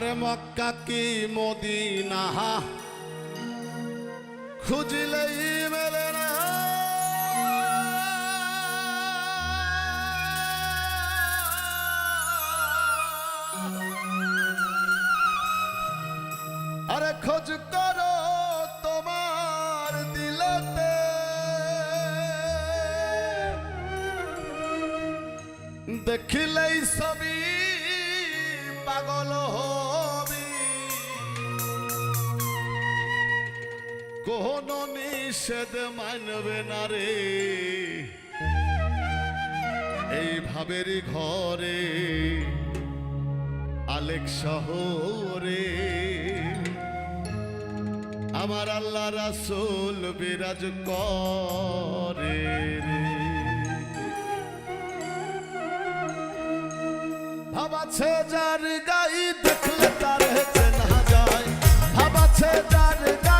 আর মক্কা কি মদিনা? খুঁজলেই মেলে না আরে খোঁজ করো তোমার দিলতে। দেখিলেই সবই পাগল নিষেধ মানবে না রে। এই ভাবের ঘরে আলেক শহরে আমার আল্লাহ রাসুল বিরাজ করে ভাবাছে যার গাই দেখলে তার না যায়। ভাবাছে যার গাই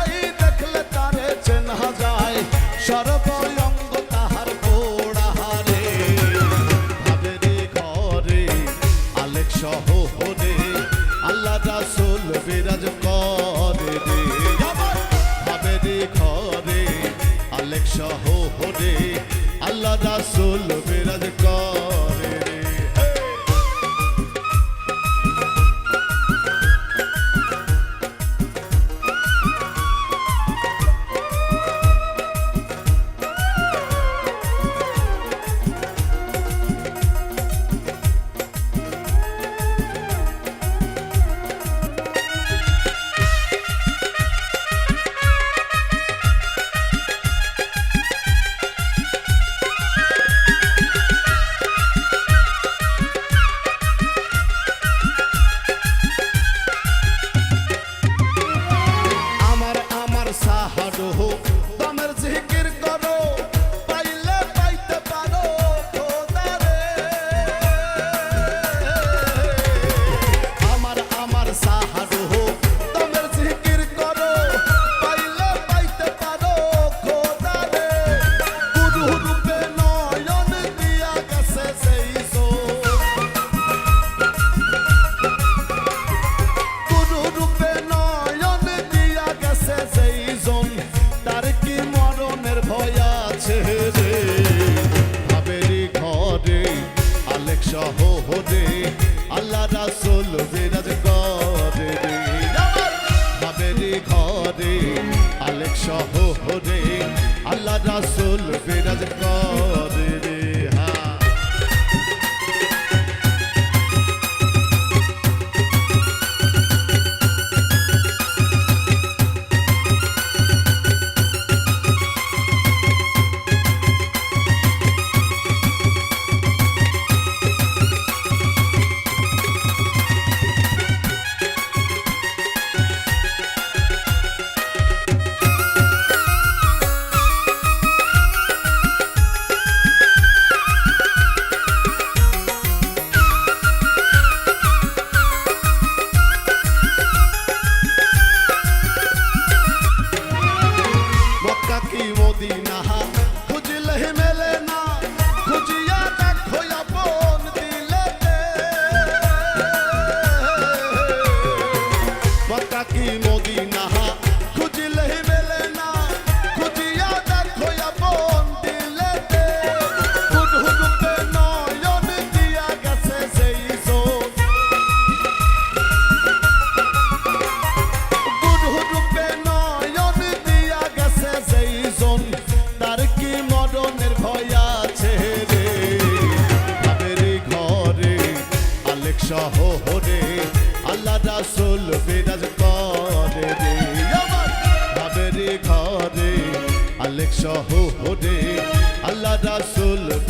Rasul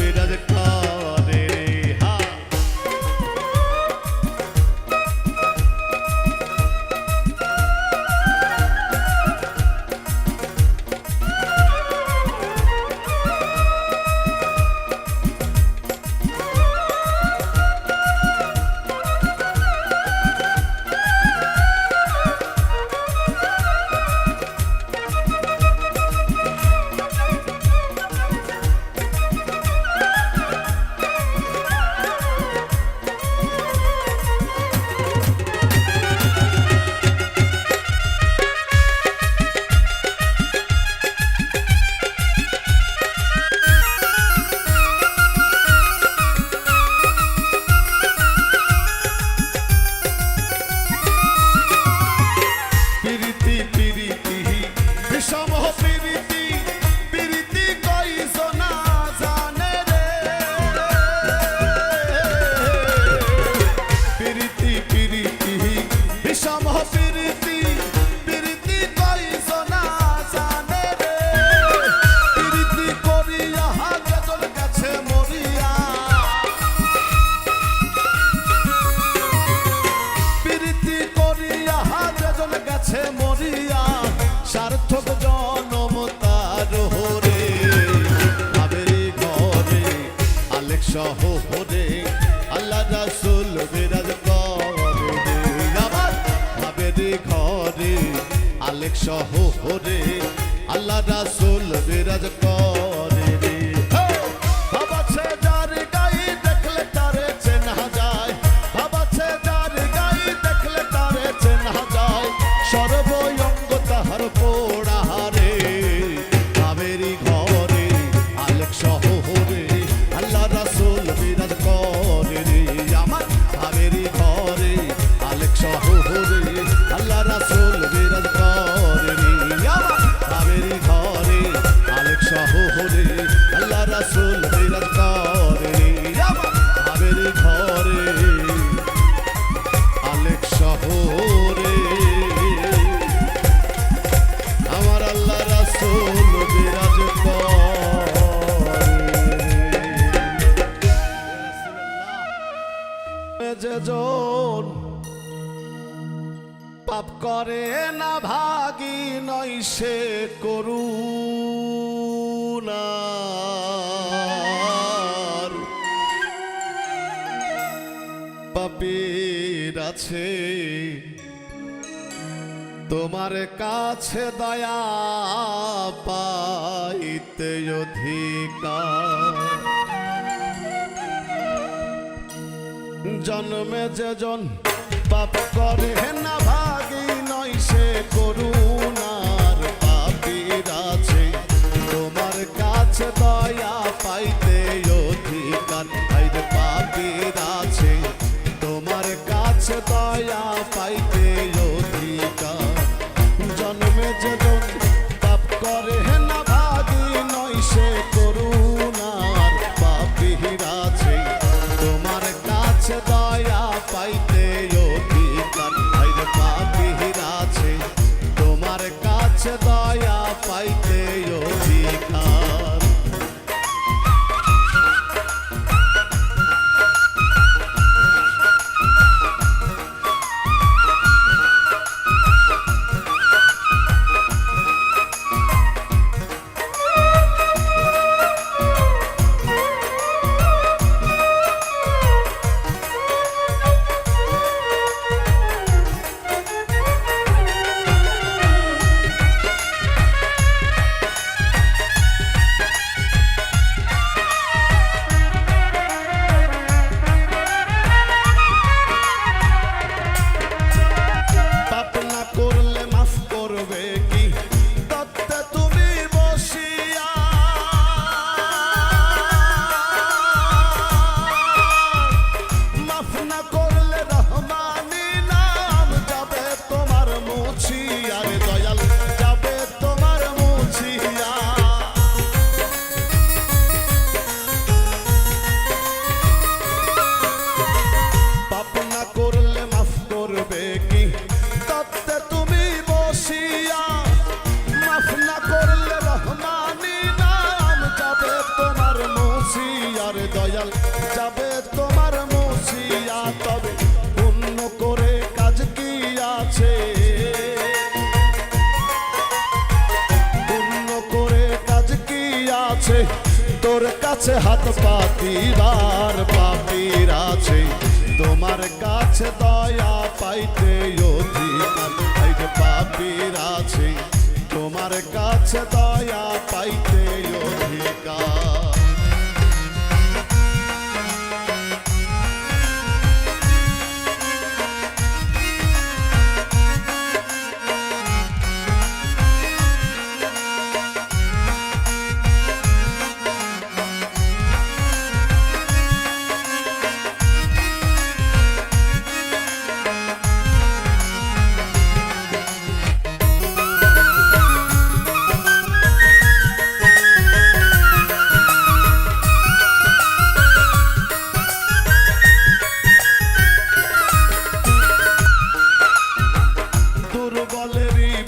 baby. সার্থক জনম তার হরে। আবেরি ঘরে আলেক শহরে আল্লাহ রাসুল বিরাজ করে। আবার ঘরে আলেক শহরে Oh. আছে। তোমার কাছে দয়া পাইতে অধিকার। জন্মে যে জন পাপ করে না ভাগি নয় সে করুণার পাপির আছে। তোমার কাছে দয়া পাইতে অধিকার পাপিরা। দয়া আছে, তোর কাছে হাত পাতিবার পাপির আছে। তোমার কাছে দয়া পাইতে পাপির আছে। তোমার কাছে দয়া পাইতে অধিকার।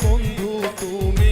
বন্ধু তুমি।